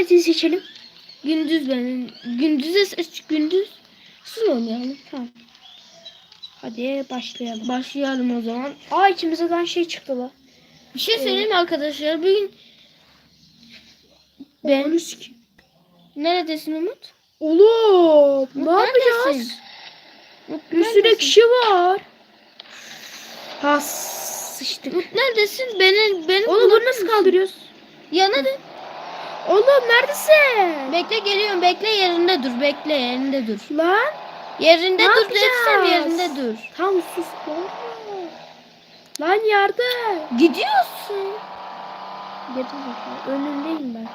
Hangisini seçelim? Gündüz benim. Gündüz'e seç gündüz. Siz oynayalım. Tamam. Hadi başlayalım. Başlayalım o zaman. Aa içimize lan şey çıktı la. Bir şey söyleyeyim mi arkadaşlar? Bugün ben neredesin Umut? Oğlum ne yapacağız? Umut, Bir sürü kişi var. Ha sıçtık. Umut neredesin? Beni beni Oğlum bunu nasıl kaldırıyoruz? Yana dön. Oğlum neredesin? Bekle geliyorum. Bekle yerinde dur. Bekle yerinde dur. Lan. Yerinde Ne dur dersem yerinde dur. Tam sus. Lan yardım. Gidiyorsun. Dedim bakalım. Önündeyim ben.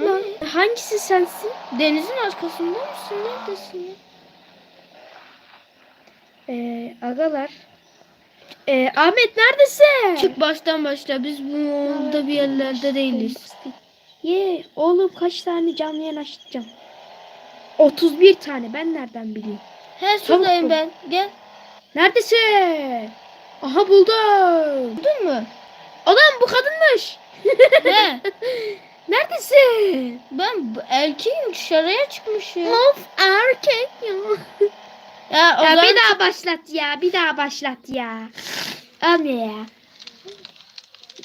Hı? Lan hangisi sensin? Denizin arkasında mısın? Neredesin? Ee, agalar. Ee, Ahmet neredesin? Çık baştan başla. Biz bu yolda bir yerlerde değiliz. Ye oğlum kaç tane canlı yayın açacağım? 31 tane ben nereden bileyim? He bul. ben. Gel. Neredesin? Aha buldum. Buldun mu? Adam bu kadınmış. He. Neredesin? Ben bu- erkeğim dışarıya çıkmışım. Of erkek ya. Ya, o Ya zaman bir daha başlat ya. Bir daha başlat ya. Alma ya.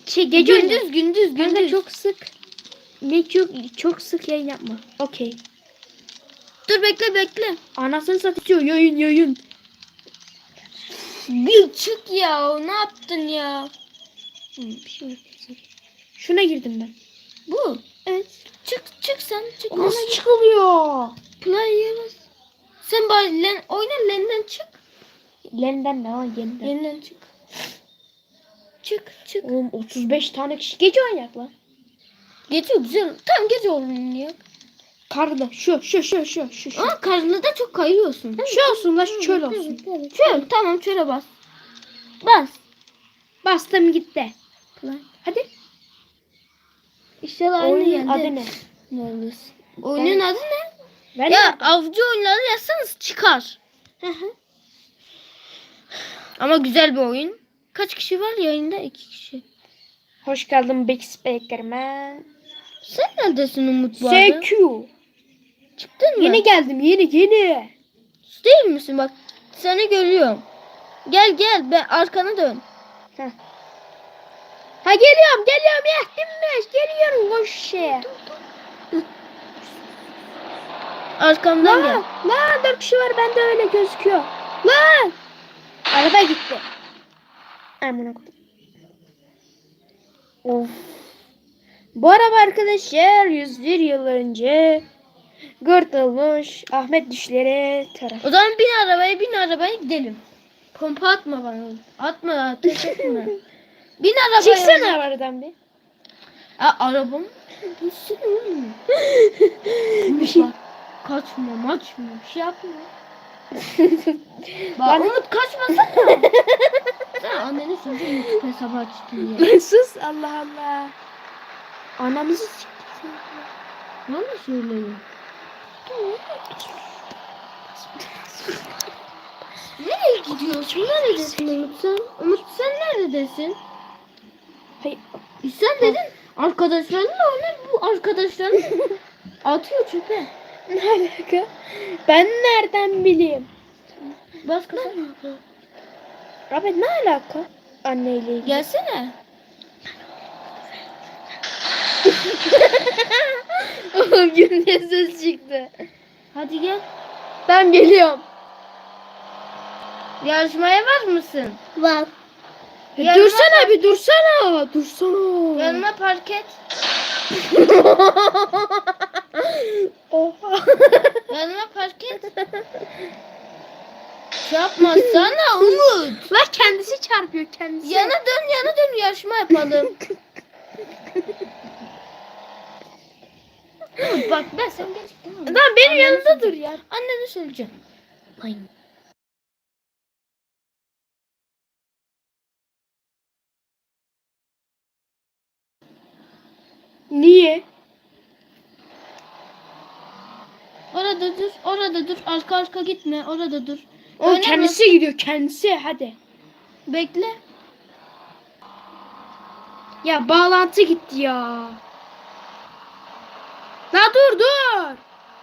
Şey, gece gündüz gündüz gündüz gündüz. çok sık. Ne çok çok sık yayın yapma. Okey. Dur bekle bekle. Anasını satıyor yayın yayın. Bir çık ya. Ne yaptın ya? Bir şey yok. Şuna girdim ben. Bu. Evet. Çık çık sen çık. O nasıl çıkılıyor? Play'e bas. Sen bari len, oyna lenden çık. Yeniden ne o yeniden. Yeniden çık. Çık çık. Oğlum 35 tane kişi gece oynayak lan. Gece güzel. Tam gece oynuyor. Karda şu şu şu şu şu şu. Ama karnında çok kayıyorsun. Şu olsun la şu çöl olsun. Çöl tamam çöle bas. Bas. Bastım gitti. Hadi. İşte aynı Oyunun adı ne? Neredesin? Oyunun adı ne? Ben ya avcı oyunları yazsanız çıkar. Hı hı. Ama güzel bir oyun. Kaç kişi var yayında? İki kişi. Hoş geldin Big Speaker'man. Sen neredesin Umut bu arada? SQ. Çıktın mı? Yeni geldim yeni yeni. Değil misin? Bak seni görüyorum. Gel gel be arkana dön. Heh. Ha geliyorum geliyorum yettimmiş geliyorum koş şey. Arkamdan gel. Lan lan dört kişi var bende öyle gözüküyor. Lan. Araba gitti. Amına koydum. Of. Bu araba arkadaşlar 101 yıl önce kurtulmuş Ahmet düşleri taraf. O zaman bin arabaya bin arabaya gidelim. Pompa atma bana. Atma ateş etme. bin arabaya. Çıksana aradan bir. Ha, arabam. Oğlum. Bir şey. Kaçma maçma bir şey yapma. Bak Lan- Umut kaçmasana. Sen annene söyle YouTube hesabı açtın diye. Sus Allah Allah. Anamızı siktir. Valla söylüyorum. Nereye gidiyorsun? Neredesin Umut sen? Umut sen neredesin? Hayır. Sen dedin arkadaşlarınla oyna bu arkadaşların atıyor çöpe. Ne alaka? Ben nereden bileyim? Bas kasa. Abi ne alaka? Anneyle ilgili. Gelsene. Oğlum günde ses çıktı. Hadi gel. Ben geliyorum. Yarışmaya var mısın? Var. Yanıma- dursana bir dursana. Dursana. Yanıma park et. Oha. Yanıma park et. Yapmazsana Umut. La kendisi çarpıyor kendisi. Yana dön yana dön yarışma yapalım. Umut bak ben sen mı? Lan benim yanımda dur ya. Annene söyleyeceğim. Aynen. Niye? Orada dur, orada dur. Arka arka gitme, orada dur. O Oynama. kendisi gidiyor kendisi hadi. Bekle. Ya bağlantı gitti ya. La dur dur.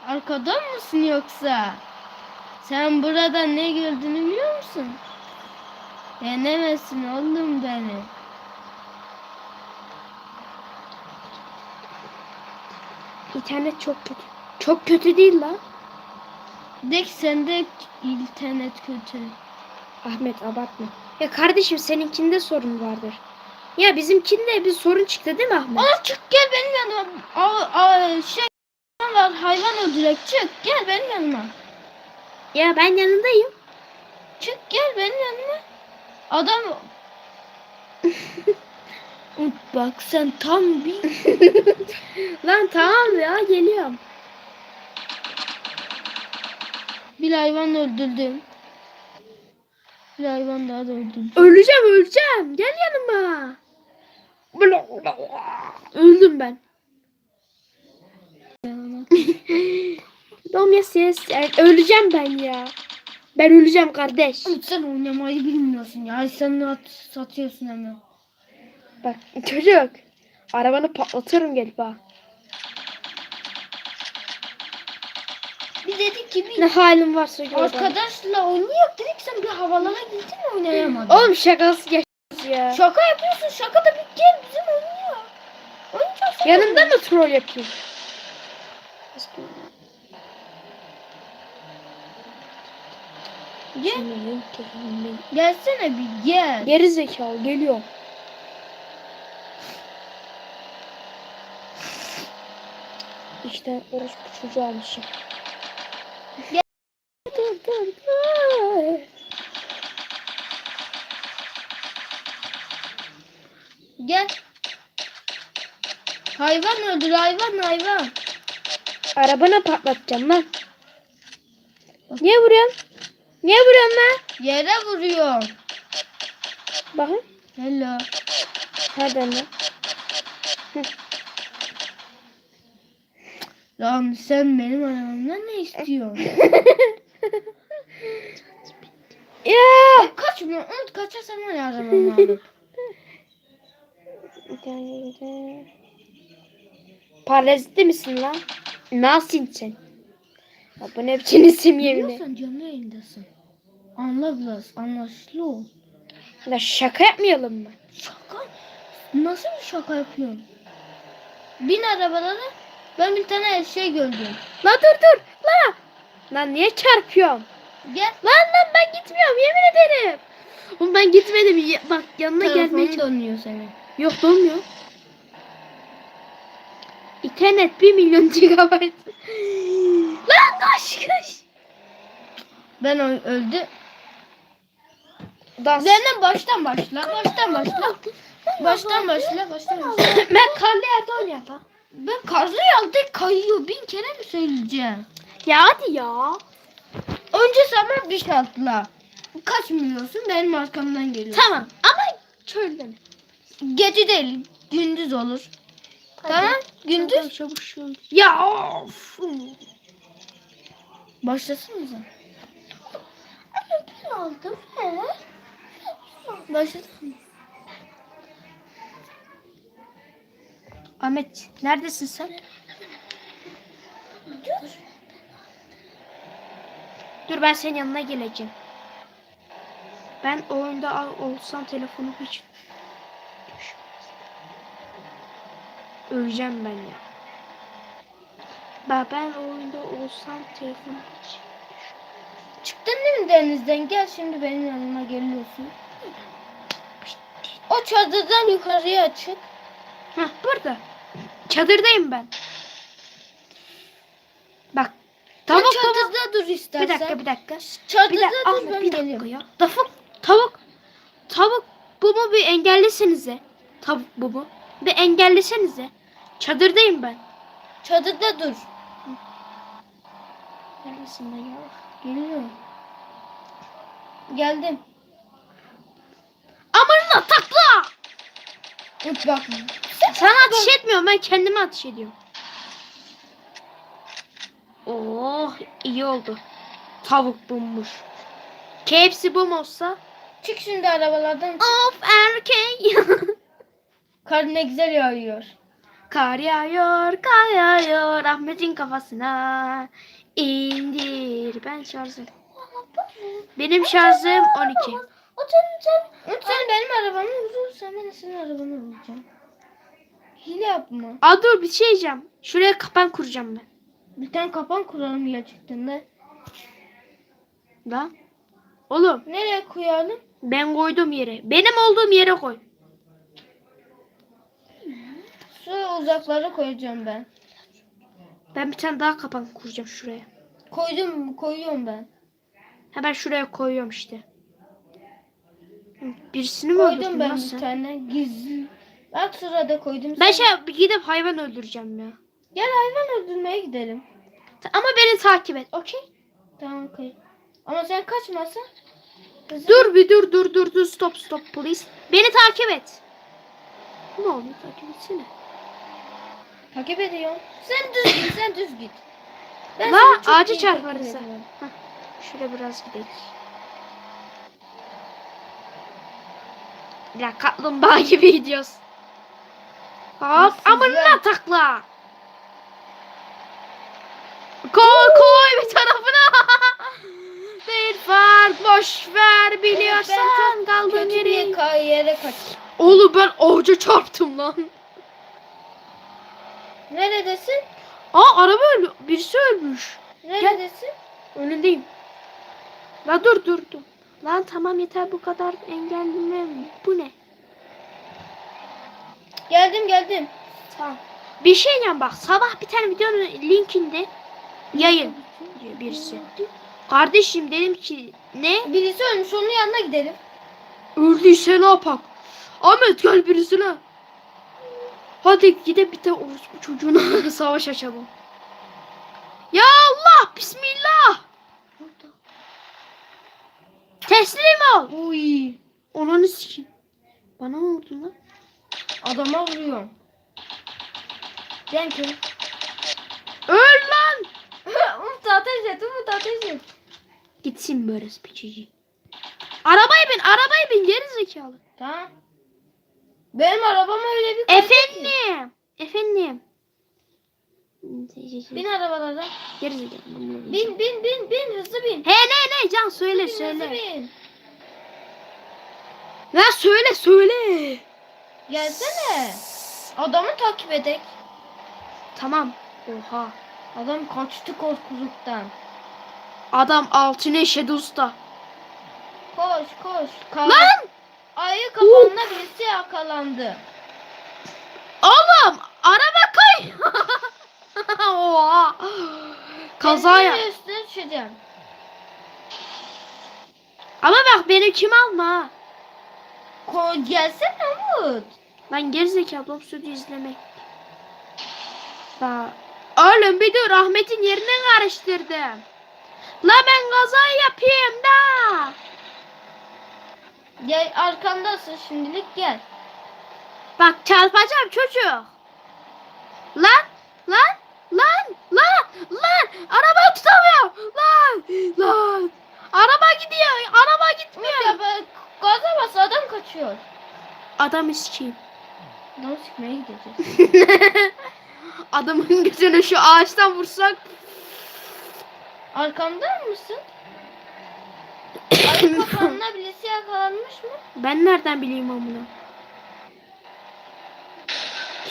Arkadan mısın yoksa? Sen burada ne gördüğünü biliyor musun? Yenemezsin oğlum beni. İnternet çok kötü. Çok kötü değil la. De ki sende internet kötü. Ahmet abartma. Ya kardeşim seninkinde sorun vardır. Ya bizimkinde bir sorun çıktı değil mi Ahmet? Aa çık gel benim yanıma. Aa, aa, şey var hayvan öldürek çık gel benim yanıma. Ya ben yanındayım. Çık gel benim yanıma. Adam Bak sen tam bir Lan tamam ya geliyorum. bir hayvan öldürdüm. Bir hayvan daha da öldürdüm. Öleceğim öleceğim. Gel yanıma. Öldüm ben. Dom ya ses. Yani öleceğim ben ya. Ben öleceğim kardeş. Sen oynamayı bilmiyorsun ya. Sen at, satıyorsun hemen. Bak çocuk. Arabanı patlatırım gelip ha. Bir dedik ki bir Ne halin varsa gör. bana. arkadaşla oynuyor dedik sen bir havalara gittin oynayamadın. Oğlum şakası geç ya. Şaka yapıyorsun şaka da bir gel bizim oynuyor. Oynayacağız. Yanında mı troll yapayım? Gel. Gelsene bir gel. Geri zekalı geliyor. İşte orospu çocuğu almışım. Gel. Dur dur dur. Gel. Hayvan öldür hayvan hayvan. Arabana patlatacağım lan. Niye vuruyorsun? Niye vuruyorsun lan? Yere vuruyor. Bakın. Hello. Nereden lan? Lan sen benim arabamdan ne istiyorsun? Ya. Kaçmıyor. Umut kaçarsan var ya alıp. Parazitli misin lan? Nasılsın sen? Ya bu ne biçim isim yemin Biliyorsan canlı yayındasın. Anla biraz. Anlaşılı ol. Ya şaka yapmayalım mı? Şaka? Nasıl bir şaka yapıyorsun? Bin arabalara ben bir tane şey gördüm. La dur dur la. Lan niye çarpıyorsun? Gel. Lan lan ben gitmiyorum yemin ederim. Oğlum ben gitmedim. Bak yanına gelmeye Telefonun dönüyor senin. Yok dolmuyor. İnternet 1 milyon gigabayt. lan koş koş. Ben öldü. Dans. Zeynep baştan başla. Baştan başla. Baştan başla. Baştan başla. ben karlı yerde lan. Ben karlı yolda kayıyor. Bin kere mi söyleyeceğim? Ya hadi ya. Önce sana bir şartla. Kaçmıyorsun benim arkamdan geliyorsun. Tamam ama çölde mi? Gece değil. Gündüz olur. Tamam. Gündüz. Çabuk şöyle. Ya of. Başlasınıza. Ne oldu? He? Başlasın. Ahmet neredesin sen? Dur. Dur ben senin yanına geleceğim. Ben oyunda olsam telefonu hiç Öleceğim ben ya. Bak ben oyunda olsam telefonu hiç Çıktın değil mi denizden? Gel şimdi benim yanıma geliyorsun. O çadırdan yukarıya çık. Heh burada. Çadırdayım ben. Bak. Sen Tavuk tavuk. çadırda dur istersen. Bir dakika bir dakika. Çadırda Bir dakika, dur ben bir dakika geliyorum. ya. Tavuk, tavuk, tavuk bu mu bir engellesenize. Tavuk bu mu? Bir engellesenize. Çadırdayım ben. Çadırda dur. Neredesin lan ya? Geliyorum. Geldim. Amanına takla! Umut bak. Sana ateş etmiyorum ben kendime ateş ediyorum. Oh iyi oldu. Tavuk bulmuş. KFC bum olsa. Çık şimdi arabalardan çık. Of erkek. Kar ne güzel yağıyor. Kar yağıyor, kar yağıyor Ahmet'in kafasına. İndir. Ben şarjım. Benim şarjım 12. O sen sen. Sen benim arabamı vurursan ben de senin arabanı vuracağım. Hile yapma. Aa dur bir şey diyeceğim. Şuraya kapan kuracağım ben. Bir tane kapan kuralım gerçekten de. Da. Oğlum Nereye koyalım? ben koydum yere. Benim olduğum yere koy. Şu uzaklara koyacağım ben. Ben bir tane daha kapan kuracağım şuraya. Koydum koyuyorum ben. Hemen şuraya koyuyorum işte. Birisini mi Koydum öldürdün ben lan bir tane gizli. Bak sırada koydum. Ben şey gidip hayvan öldüreceğim ya. Gel hayvan öldürmeye gidelim. Ama beni takip et. Okey? Tamam koy. Ama sen kaçmasın. Hızlı- Dur bir dur dur dur dur stop stop please. Beni takip et. Ne oldu takip etsene. Takip ediyorum. Sen düz git sen düz git. Ben La, seni çok ağacı iyi çarparız takip ha. ediyorum. Şöyle biraz gidelim. Ya kaplumbağa gibi gidiyoruz. Hop Nasıl amına ya? takla. Koy koy bir tarafına. bir fark boş ver biliyorsan kaldığın kötü bir yeri. ka- yere kaç. Oğlum ben ağaca çarptım lan. Neredesin? Aa araba ölü. Birisi ölmüş. Neredesin? Önündeyim. La dur dur dur. Lan tamam yeter bu kadar engelleme. Bu ne? Geldim geldim. Tamam. Bir şey diyeceğim bak sabah bir tane videonun linkinde yayın diyor birisi. Kardeşim dedim ki ne? Birisi ölmüş onun yanına gidelim. Öldüyse ne yapak? Ahmet gel birisine. Hadi gidip bir de orospu çocuğuna savaş açalım. Ya Allah bismillah. Teslim ol. Uy. Ananı sikeyim. Bana ne oldu lan? Adama vuruyorum. Gel ki. Öl lan. Umut ateş et Umut ateş et. Gitsin böyle piçici. Arabaya bin, arabaya bin geri zekalı. Tamam. Benim arabama öyle bir. Efendim. Efendim. Bin arabalara. Geri Bin bin bin bin hızlı bin. He ne ne Can söyle Bin, Hızlı söyle. bin. Ya söyle söyle. Gelsene. Adamı takip edek. Tamam. Oha. Adam kaçtı korkuluktan. Adam altın eşedi usta. Koş koş. Kar- Lan! Ayı kapanına birisi yakalandı. Oğlum araba kay. Oha. Kaza ya. üstüne düşeceğim. Ama bak beni kim alma ha. Ko gelsene Umut. Ben gerizekalı stüdyo izlemek. Daha. Oğlum bir dur Ahmet'in yerini karıştırdım. La ben kaza yapayım da. Gel arkandasın şimdilik gel. Bak çarpacağım çocuk. Lan lan lan lan lan araba tutamıyorum. Lan lan araba gidiyor araba gitmiyor. ben gaza bas adam kaçıyor. Adam sikeyim. Adam sıkmaya gideceğiz. Adamın gözüne şu ağaçtan vursak. Arkamda mısın? Ayı kapanına birisi yakalanmış mı? Ben nereden bileyim amına?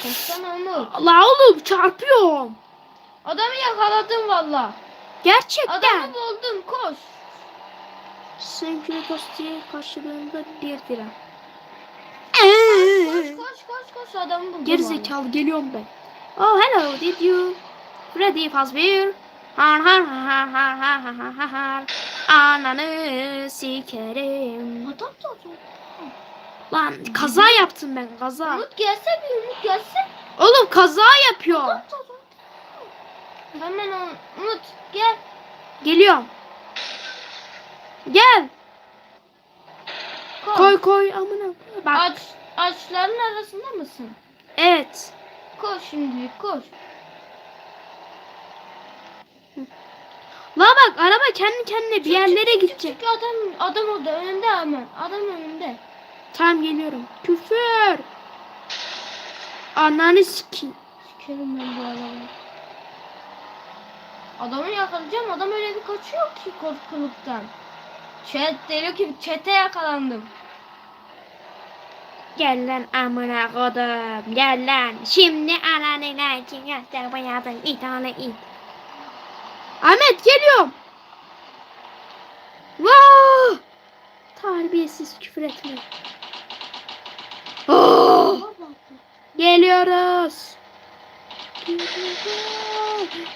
Koşsana Umut. La oğlum çarpıyorum. Adamı yakaladım valla. Gerçekten. Adamı buldum koş. Sevgili dostiye karşılığında bir lira. Koş koş koş koş adamı buldum. Geri valla. zekalı geliyorum ben. Oh hello did you ready? Har Har har har har har har har har Ananı sikerim. Adam da. Lan kaza yaptım ben kaza. Umut gelse bir Umut gelse. Oğlum kaza yapıyor. Adam da adam. Hemen onu. Umut gel. Geliyorum. Gel. Koy koy, koy amına. Bak. Ağaç, ağaçların arasında mısın? Evet. Koş şimdi koş. La bak araba kendi kendine bir yerlere gidecek. Çünkü adam adam orada önünde hemen. Adam önünde. Tamam geliyorum. Küfür. Ananı sikeyim. Sikerim ben bu adamı. Adamı yakalayacağım. Adam öyle bir kaçıyor ki korkuluktan. Chat diyor ki çete yakalandım. Gel lan amına kodum. Gel lan. Şimdi ananı lakin göster bayadın it oğlu it. Ahmet geliyorum. Vaa! Terbiyesiz küfür etme. Oh! Geliyoruz.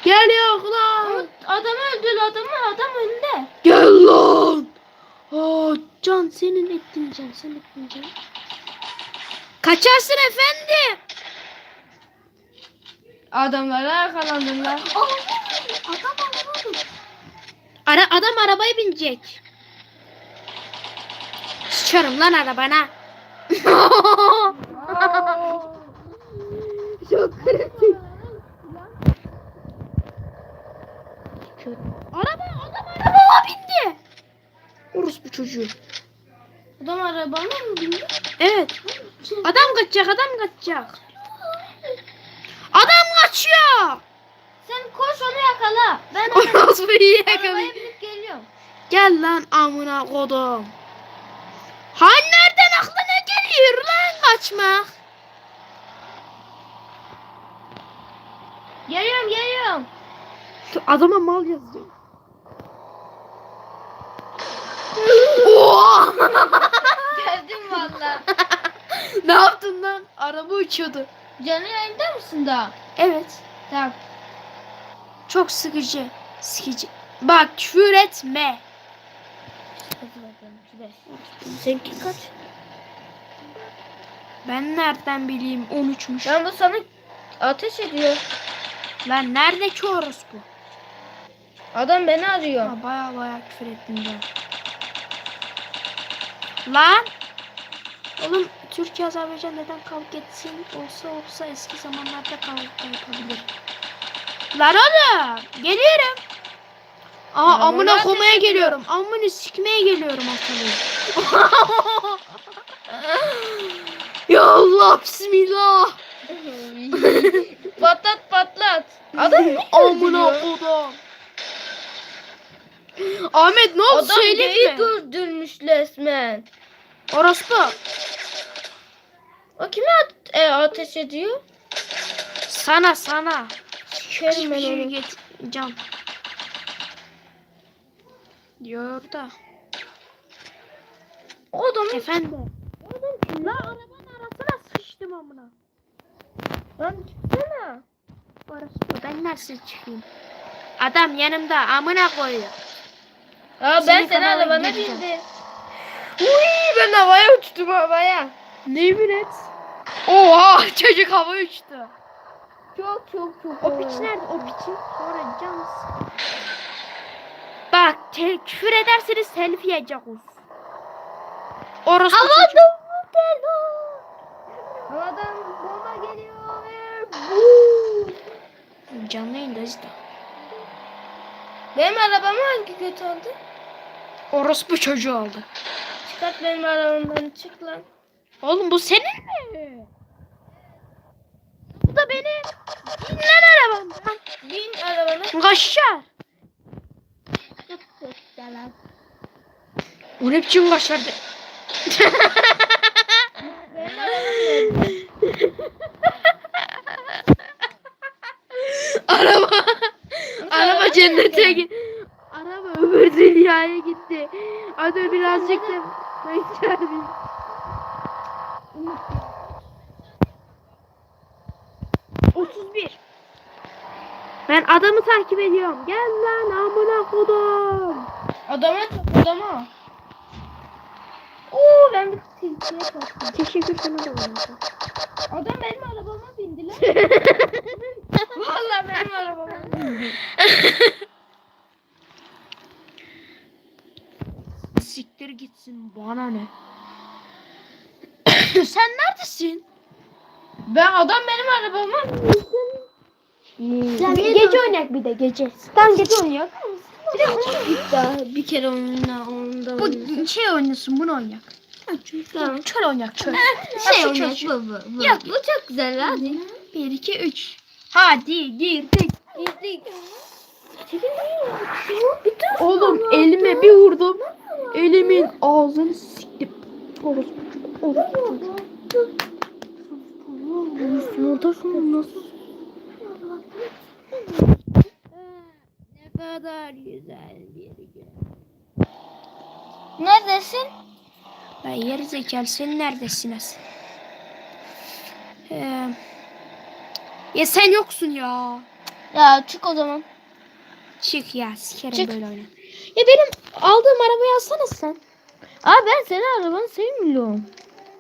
Geliyor lan. Adam öldü adamı adam önünde. Gel lan. Aa, can senin ettin can sen ettin can. Kaçarsın efendim. Adamlara yakalandım lan. Adam Ara adam arabaya binecek. Sıçarım lan arabana. Çok kritik. Araba adam arabaya bindi. Orus bu çocuğu. Adam arabama mı bindi? Evet. Adam kaçacak adam kaçacak. Adam kaçıyor. Yakala. Ben Orası iyi arabaya yakalayayım. binip geliyorum. Gel lan amına kodum. Ha nereden aklına geliyor lan kaçmak? Geliyorum geliyorum. Adama mal yazıyor. Oha! Geldim valla. ne yaptın lan? Araba uçuyordu. Canı yayında mısın daha? Evet. Tamam. Çok sıkıcı. Sıkıcı. Bak küfür etme. Seninki kaç? Ben nereden bileyim 13'müş. Ben bu sana ateş ediyor. Lan nerede ki orospu? Adam beni arıyor. Ha, baya baya küfür ettim ben. Lan! Oğlum Türkiye Azerbaycan neden kavga etsin? Olsa olsa eski zamanlarda kavga yapabilir. Lan oğlum! Geliyorum. Aa Lan amına komaya geliyorum. Amını sikmeye geliyorum ortalığı. ya Allah bismillah. patlat patlat. Adam ne Amına kodum. Ahmet ne oldu Adam söyle geyi mi? öldürmüş resmen. Orospu. O kime at- e, ateş ediyor? Sana sana. Ben Hiçbir onu. geç can. Diyor da. O adam Efendim. La arabanın arasına sıçtım amına. Lan çıksana. Orospu ben nasıl çıkayım? Adam yanımda amına koyuyor. Aa ben Senin seni arabana bindim. Uy ben havaya uçtum havaya. Ne bilet? Oha çocuk hava uçtu. Çok çok çok. O piç nerede? O piçin sık- Bak te- küfür ederseniz selfie yiyecek olsun. Orası Havadan Havadan bomba geliyor boom. Canlı yayındayız da. Benim arabamı hangi kötü aldı? Orospu çocuğu oldu. Çıkart benim arabamdan çık lan. Oğlum bu senin mi? Atla beni. Bin lan arabamdan. Bin arabanı. Kaşar. Çok güzel lan. O ne biçim kaşar de. araba araba cennete gitti. Araba öbür dünyaya gitti. Hadi birazcık da ben geldim. 31. Ben adamı takip ediyorum. Gel lan amına kodum. Adamı adama. Oo ben bir tilkiye kaçtım. Teşekkür sana da var. Adam benim arabama bindi lan. Vallahi benim arabama bindi. Siktir gitsin bana ne. Sen neredesin? Ben adam benim arabama Sen gece oynak bir de gece. Sen gece oynak. Bir de daha bir kere onunla onda Bu şey oynasın bunu oynak. Tamam. Çöl oynak çöl. Şey bu. bu. Yok. bu çok güzel hadi. 1 2 3. Hadi girdik. Girdik. Oğlum elime bir vurdum. Elimin ağzını siktim. Orospu orospu Montajın nasıl? Ne kadar güzel bir gün. Neredesin? Ben yeri zekalı sen? Ee, ya sen yoksun ya. Ya çık o zaman. Çık ya sikerim Çık. böyle oyunu. Ya benim aldığım arabayı alsana sen. Aa ben senin arabanı sevmiyorum.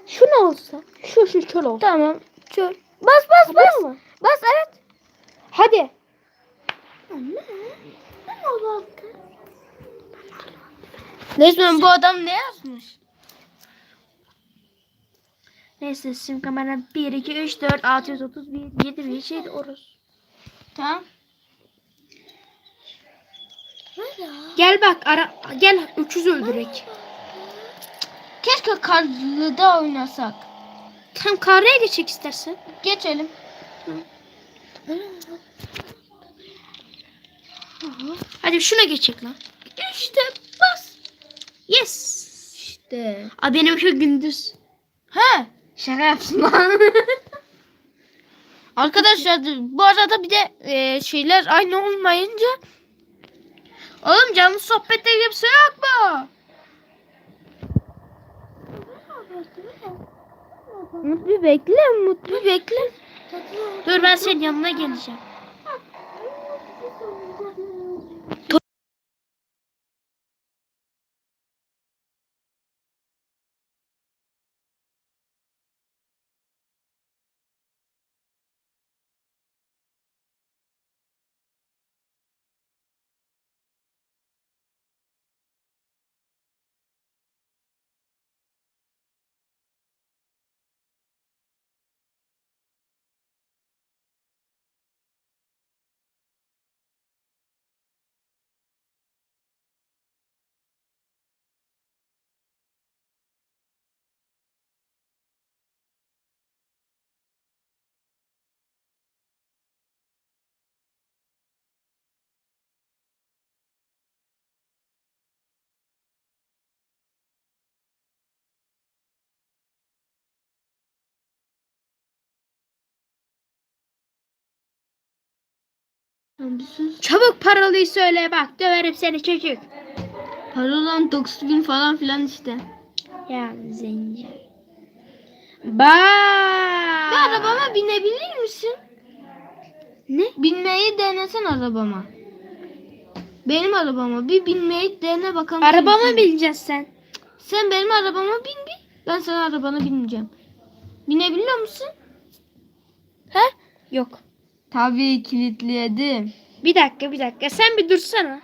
Şu ne olsa? Şu şu çöl olsun. Tamam. Çöl. Bas bas bas. Tamam mı? Bas evet. Hadi. Resmen bu adam ne yazmış? Neyse sim kamera 1, 2, 3, 4, 631, 7, 1, 7, orası. Tamam. Gel bak ara gel öküz öldürek. Keşke karlıda oynasak. Tam karaya geçecek istersen. Geçelim. Hadi şuna geçecek lan. İşte bas. Yes. İşte. Aa benimki gündüz. He. Şaka yapsın lan. Arkadaşlar bu arada bir de e, şeyler aynı olmayınca Oğlum canlı sohbette kimse yok mu? Mutlu bekle, mutlu bekle. Dur ben senin yanına geleceğim. Çabuk paralıyı söyle bak döverim seni çocuk. Parolan 9000 falan filan işte. Ya zenci. Bak. Bir arabama binebilir misin? Ne? Binmeyi denesen arabama. Benim arabama bir binmeyi dene bakalım. Arabama bineceksin sen. Sen benim arabama bin bir. Ben senin arabana bineceğim. Binebiliyor musun? He? Yok. Tabii kilitledim. Bir dakika bir dakika sen bir dursana.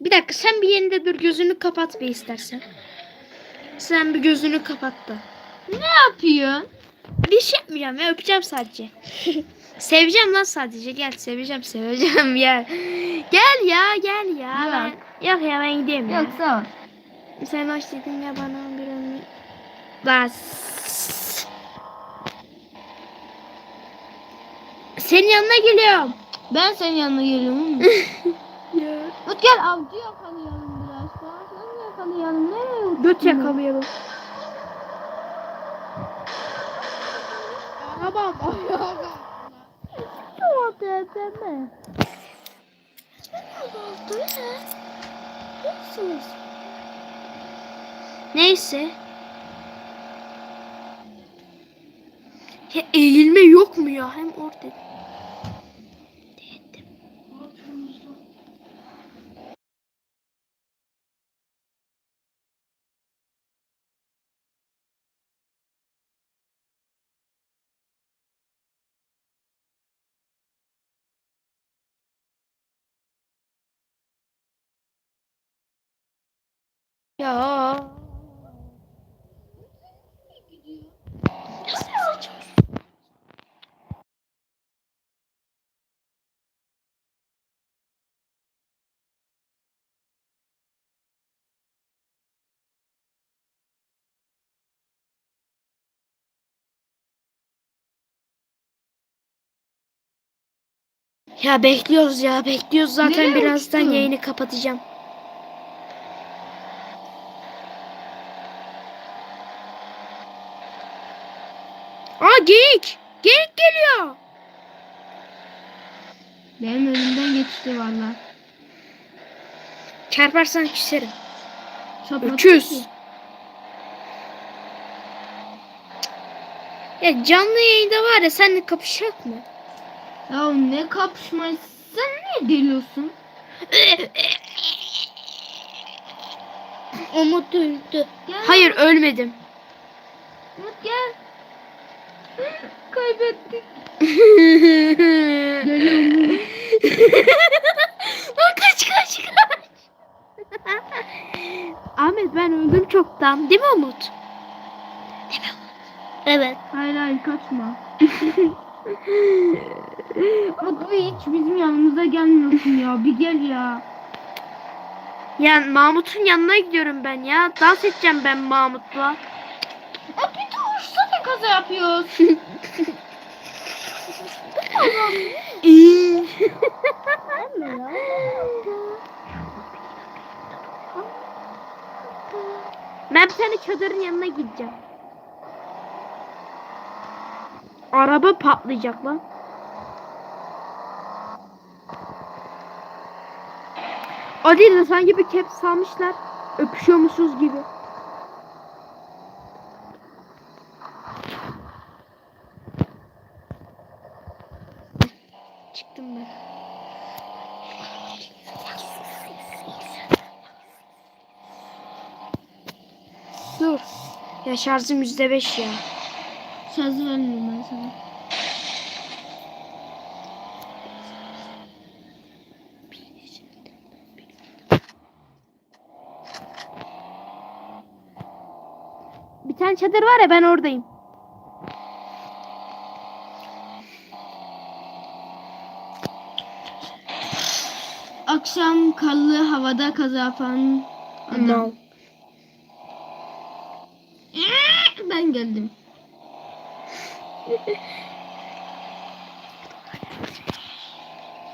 Bir dakika sen bir yerinde dur gözünü kapat bir istersen. Sen bir gözünü kapat da. Ne yapıyorsun? Bir şey yapmayacağım ya öpeceğim sadece. seveceğim lan sadece gel seveceğim seveceğim gel. Gel ya gel ya. Yok. Ben, yok ya ben gideyim ya. Yok sağ ol. Sen hoş dedin ya bana bir ömür. Bas. Senin yanına geliyorum. Ben senin yanına geliyorum. Ya. Mut gel avcı yakalayalım biraz. Seni yakalayalım. Nereye Göt yakalayalım. Arabam arabam. Tamam deme. Neyse. Ya eğilme yok mu ya? Hem orada. Ya. Ya bekliyoruz ya bekliyoruz zaten Nereye birazdan uçtun? yayını kapatacağım. Geyik. Geyik geliyor. Benim önümden geçti valla. Çarparsan küserim. Çarpmadı Öküz. ki. Ya canlı yayında var ya seninle kapışacak mı? Ya ne kapışması sen ne deliyorsun? Umut öldü. Gel. Hayır ölmedim. Umut gel. Kaybettik. Lan kaç kaç kaç. Ahmet ben öldüm çoktan değil mi Umut? Evet. Hayır hayır kaçma. Umut bir hiç bizim yanımıza gelmiyorsun ya. Bir gel ya. Ya Mahmut'un yanına gidiyorum ben ya. Dans edeceğim ben Mahmut'la. Dur sana kaza yapıyoruz. ben bir tane çadırın yanına gideceğim. Araba patlayacak lan. O değil de sanki bir kep salmışlar. Öpüşüyormuşuz gibi. Çıktım ben. Dur. Ya şarjım yüzde beş ya. Sözü vermiyorum ben sana. Bir tane çadır var ya ben oradayım. Akşam karlı havada kaza yapan adam. Eee, Geldim.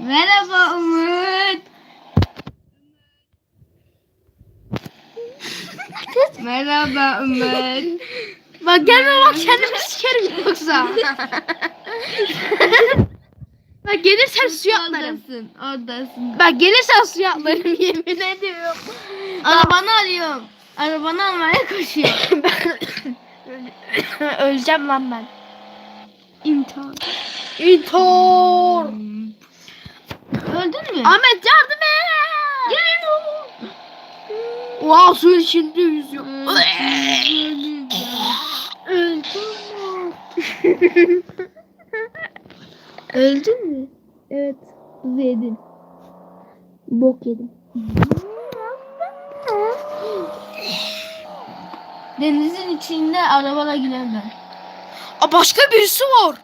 Merhaba Umut. Merhaba Umut. Bak gelme bak kendimi sikerim yoksa. bak gelirsen suya atlarım. Oradasın, oradasın. Bak gelirsen suya atlarım yemin ediyorum. Arabanı alıyorum. Arabanı almaya koşuyorum. Öleceğim lan ben. İntihar. İntihar. Öldün mü? Ahmet yardım et. Geliyorum. Wow suyun içinde yüzüyor. Öldüm. Öldün mü? Evet. Yedim. Bok yedim. Denizin içinde arabala gidelim ben. Aa, başka birisi var.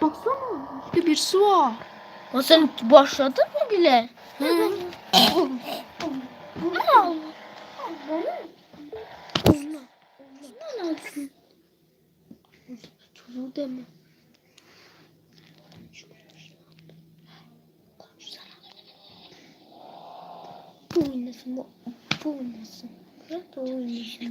Baksana. Başka birisi var. O sen başladın mı bile? Çocuğu deme. Bu oynasın bu. Bu oynasın. Bırak da o oynasın.